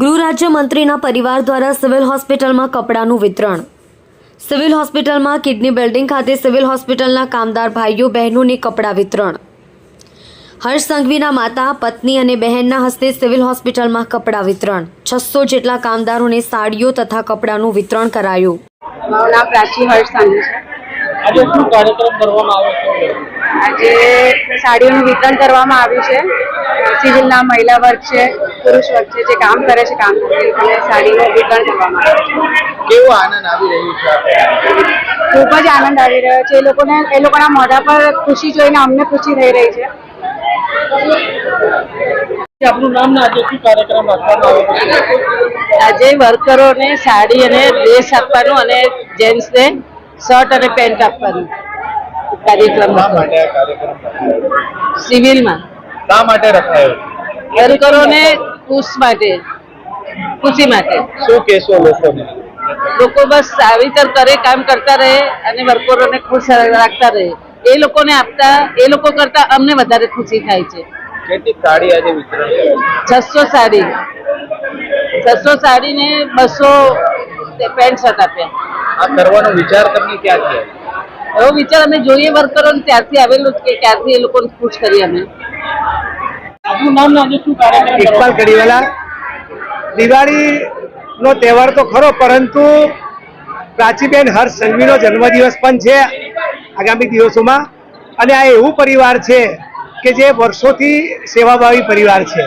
ગૃહ રાજ્યમંત્રીના પરિવાર દ્વારા સિવિલ હોસ્પિટલમાં કપડાનું વિતરણ. સિવિલ હોસ્પિટલમાં કિડની બિલ્ડિંગ ખાતે સિવિલ હોસ્પિટલના કામદાર ભાઈઓ બહેનોને કપડાં વિતરણ. હર્ષ સંઘવીના માતા પત્ની અને બહેનના હસ્તે સિવિલ હોસ્પિટલમાં કપડાં વિતરણ. છસો જેટલા કામદારોને સાડીઓ તથા કપડાનું વિતરણ કરાયું. મારું નામ પ્રાચી હર્ષ સાંગુ છે. આજે શું કાર્યક્રમ કરવામાં આવ્યો છે? આજે સાડીઓનું વિતરણ કરવામાં આવ્યું છે. સિવિલના મહિલા વર્ગ છે. પુરુષ વર્ગ છે જે કામ કરે છે કામ કરે અને સાડીનું વિતરણ કરવામાં આવે છે. કેવો આનંદ આવી રહ્યો છે ખૂબ જ આનંદ આવી રહ્યો છે. એ લોકોને એ લોકોના મોઢા પર ખુશી જોઈને અમને ખુશી થઈ રહી છે. આપનું નામ ને આજે શું કાર્યક્રમ રાખવામાં આવ્યો આજે વર્કરોને સાડી અને ડ્રેસ આપવાનું અને જેન્ટ્સને શર્ટ અને પેન્ટ આપવાનું કાર્યક્રમ? સિવિલમાં. શા માટે રખાયો? વર્કરોને ખુશ માટે ખુશી માટે. શું કહેશો લોકોને લોકો બસ સાવિતર કરે કામ કરતા રહે અને વર્કરોને ખુશ રાખતા રહે. એ લોકોને આપતા એ લોકો કરતા અમને વધારે ખુશી થાય છે. કેટલી સાડી આજે વિતરણ છસો સાડી. છસો સાડી ને બસો પેન્ટ શર્ટ આપ્યા. આ કરવાનો વિચાર તમને ક્યાં છે એવો વિચાર અમે જોઈએ વર્કરો ત્યારથી આવેલું જ કે ક્યારથી એ લોકોને ખુશ કરીએ અમે. ઇકબાલ કડીવાલા. દિવાળીનો તહેવાર તો ખરો, પરંતુ પ્રાચીબેન હર્ષ સંઘવીનો જન્મદિવસ પણ છે આગામી દિવસોમાં. અને આ એવું પરિવાર છે કે જે વર્ષોથી સેવાભાવી પરિવાર છે.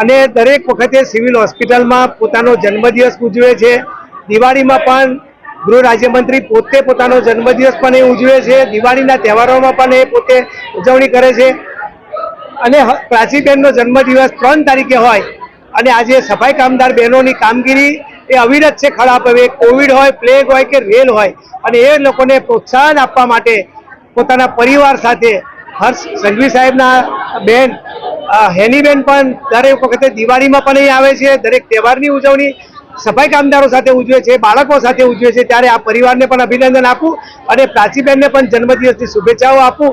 અને દરેક વખતે સિવિલ હોસ્પિટલમાં પોતાનો જન્મદિવસ ઉજવે છે. દિવાળીમાં પણ ગૃહ રાજ્યમંત્રી પોતે પોતાનો જન્મદિવસ પણ એ ઉજવે છે. દિવાળીના તહેવારોમાં પણ એ પોતે ઉજવણી કરે છે. અને પ્રાચીબેનનો જન્મદિવસ ત્રણ તારીખે હોય. અને આજે સફાઈ કામદાર બહેનોની કામગીરી એ અવિરત છે, ખરાબ. હવે કોવિડ હોય પ્લેગ હોય કે રેલ હોય. અને એ લોકોને પ્રોત્સાહન આપવા માટે પોતાના પરિવાર સાથે હર્ષ સંઘવી સાહેબના બેન હેનીબેન પણ દરેક વખતે દિવાળીમાં પણ અહીં આવે છે. દરેક તહેવારની ઉજવણી સફાઈ કામદારો સાથે ઉજવે છે, બાળકો સાથે ઉજવે છે. ત્યારે આ પરિવારને પણ અભિનંદન આપું અને પ્રાચીબેનને પણ જન્મદિવસની શુભેચ્છાઓ આપું.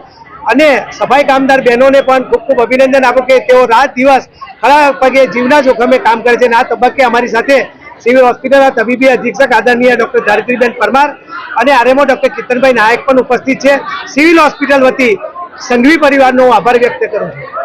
અને સફાઈ કામદાર બહેનોને પણ ખૂબ ખૂબ અભિનંદન આપું કે તેઓ રાત દિવસ ખરા પગે જીવના જોખમે કામ કરે છે. અને આ તબક્કે અમારી સાથે સિવિલ હોસ્પિટલના તબીબી અધિક્ષક આદરણીય ડોક્ટર ધારિત્રીબેન પરમાર અને આરએમઓ ડોક્ટર કિતનભાઈ નાયક પણ ઉપસ્થિત છે. સિવિલ હોસ્પિટલ વતી સંઘવી પરિવારનો હું આભાર વ્યક્ત કરું છું.